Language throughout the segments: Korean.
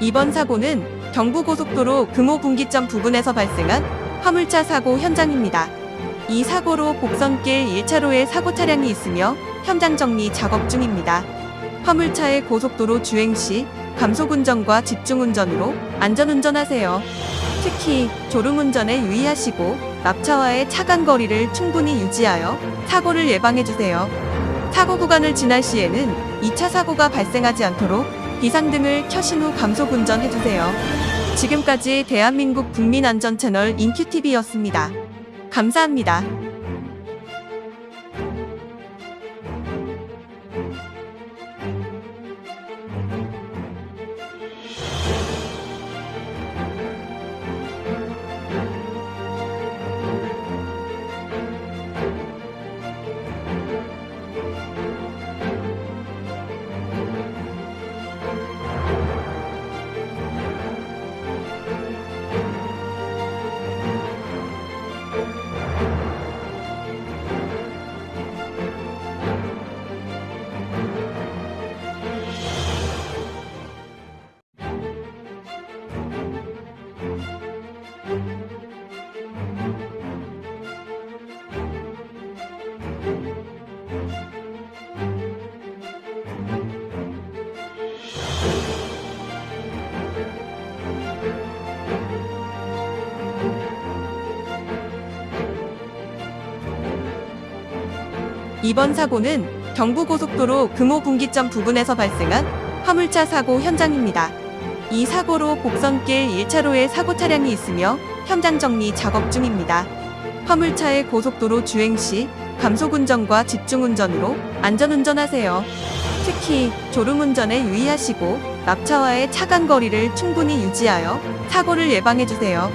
이번 사고는 경부고속도로 금호분기점 부근에서 발생한 화물차 사고 현장입니다. 이 사고로 복선길 1차로에 사고 차량이 있으며 현장 정리 작업 중입니다. 화물차의 고속도로 주행 시 감속 운전과 집중 운전으로 안전 운전하세요. 특히 졸음 운전에 유의하시고 납차와의 차간 거리를 충분히 유지하여 사고를 예방해 주세요. 사고 구간을 지날 시에는 2차 사고가 발생하지 않도록 비상등을 켜신 후 감속 운전해주세요. 지금까지 대한민국 국민안전 채널 인큐TV였습니다. 감사합니다. 이번 사고는 경부고속도로 금호분기점 부근에서 발생한 화물차 사고 현장입니다. 이 사고로 복선길 1차로에 사고 차량이 있으며 현장 정리 작업 중입니다. 화물차의 고속도로 주행 시 감속운전과 집중운전으로 안전운전하세요. 특히 졸음운전에 유의하시고 납차와의 차간 거리를 충분히 유지하여 사고를 예방해주세요.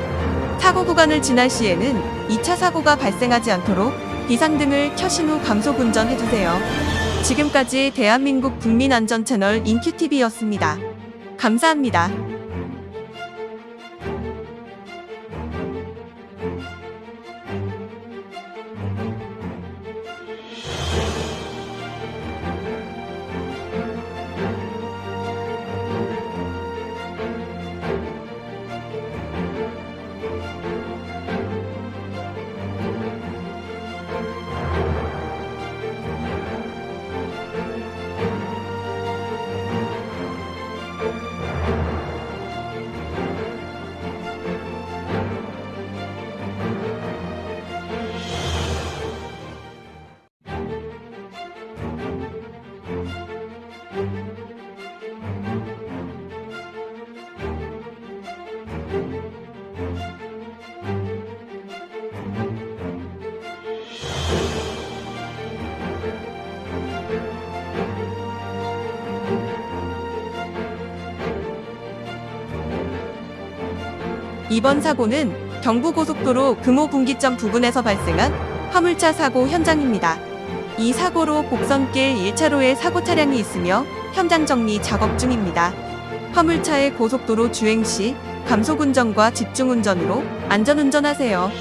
사고 구간을 지날 시에는 2차 사고가 발생하지 않도록 비상등을 켜신 후 감속 운전 해주세요. 지금까지 대한민국 국민안전 채널 인큐TV였습니다. 감사합니다. 이번 사고는 경부고속도로 금호분기점 부근에서 발생한 화물차 사고 현장입니다. 이 사고로 복선길 1차로에 사고 차량이 있으며 현장 정리 작업 중입니다. 화물차의 고속도로 주행 시 감속 운전과 집중 운전으로 안전 운전하세요.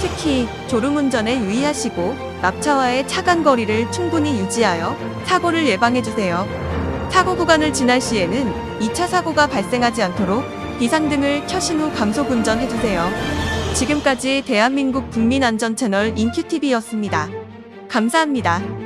특히 졸음 운전에 유의하시고 납차와의 차간 거리를 충분히 유지하여 사고를 예방해 주세요. 사고 구간을 지날 시에는 2차 사고가 발생하지 않도록 비상등을 켜신 후 감속 운전해주세요. 지금까지 대한민국 국민안전 채널 인큐TV였습니다. 감사합니다.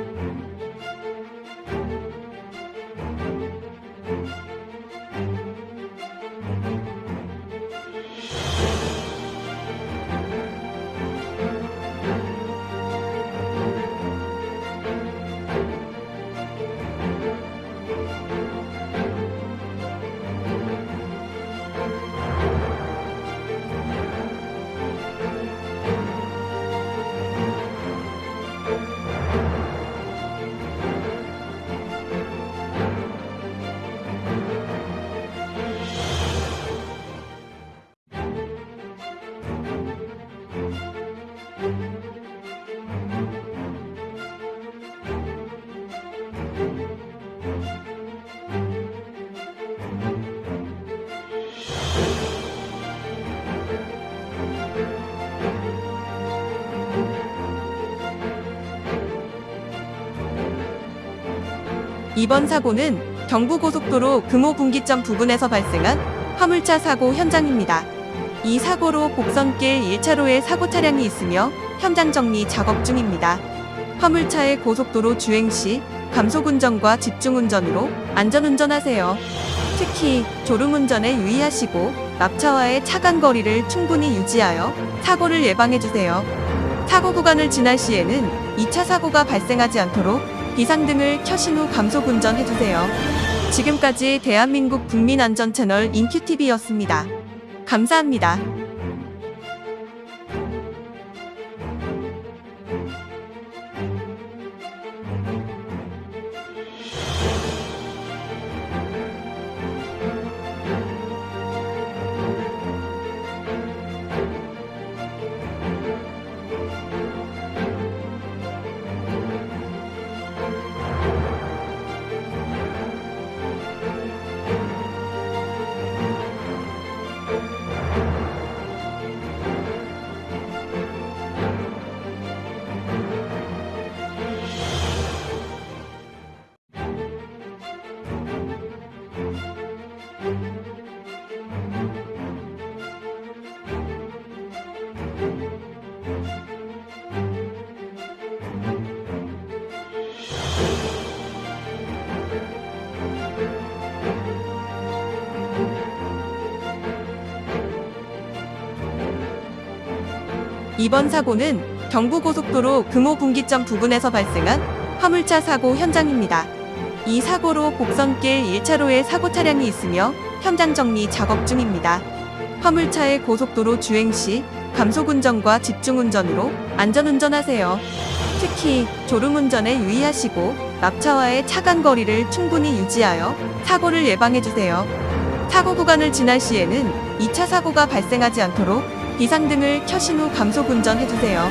이번 사고는 경부고속도로 금호분기점 부근에서 발생한 화물차 사고 현장입니다. 이 사고로 복선길 1차로에 사고 차량이 있으며 현장 정리 작업 중입니다. 화물차의 고속도로 주행 시 감속운전과 집중운전으로 안전운전하세요. 특히 졸음운전에 유의하시고 납차와의 차간 거리를 충분히 유지하여 사고를 예방해주세요. 사고 구간을 지날 시에는 2차 사고가 발생하지 않도록 비상 등을 켜신 후 감속 운전해주세요. 지금까지 대한민국 국민안전 채널 인큐TV였습니다. 감사합니다. 이번 사고는 경부고속도로 금호분기점 부근에서 발생한 화물차 사고 현장입니다. 이 사고로 복선길 1차로에 사고 차량이 있으며 현장 정리 작업 중입니다. 화물차의 고속도로 주행 시 감속운전과 집중운전으로 안전운전하세요. 특히 졸음운전에 유의하시고 납차와의 차간 거리를 충분히 유지하여 사고를 예방해주세요. 사고 구간을 지날 시에는 2차 사고가 발생하지 않도록 비상등을 켜신 후 감속 운전해주세요.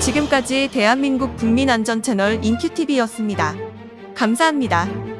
지금까지 대한민국 국민안전 채널 인큐TV였습니다. 감사합니다.